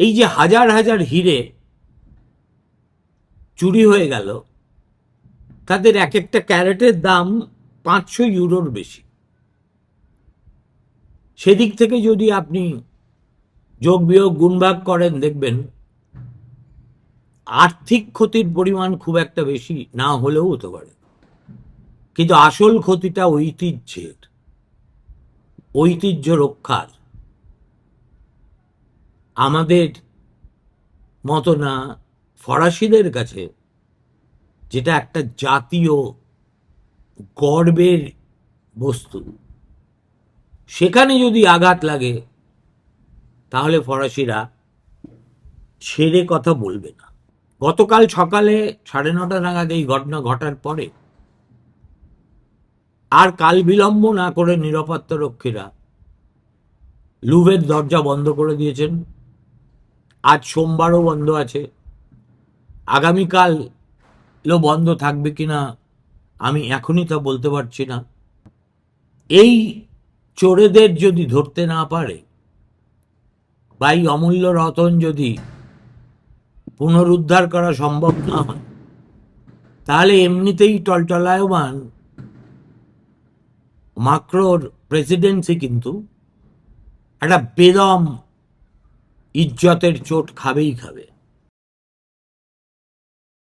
এই যে হাজার হাজার হিরে চুরি হয়ে গেল, তাদের এক একটা ক্যারেটের দাম পাঁচশো ইউরোর বেশি। সেদিক থেকে যদি আপনি যোগ বিয়োগ গুণভাগ করেন, দেখবেন আর্থিক ক্ষতির পরিমাণ খুব একটা বেশি না হলেও হতে পারে। কিন্তু আসল ক্ষতিটা ঐতিহ্যের, ঐতিহ্য রক্ষার। আমাদের মতো না ফরাসিদের কাছে, যেটা একটা জাতীয় গর্বের বস্তু। সেখানে যদি আঘাত লাগে, তাহলে ফরাসিরা ছেড়ে কথা বলবে না। গতকাল সকালে সাড়ে নটা নাগাদ এই ঘটনা ঘটার পরে, আর কাল বিলম্ব না করে নিরাপত্তা রক্ষীরা লুভের দরজা বন্ধ করে দিয়েছেন। আজ সোমবারও বন্ধ আছে। আগামীকালও বন্ধ থাকবে কিনা, আমি এখনই তা বলতে পারছি না। এই চোরেদের যদি ধরতে না পারে, বা এই অমূল্য রতন যদি পুনরুদ্ধার করা সম্ভব না হয়, তাহলে এমনিতেই টলটলায়মান মাক্রোর প্রেসিডেন্সি কিন্তু একটা বেদম ইজ্জতের চোট খাবেই খাবে।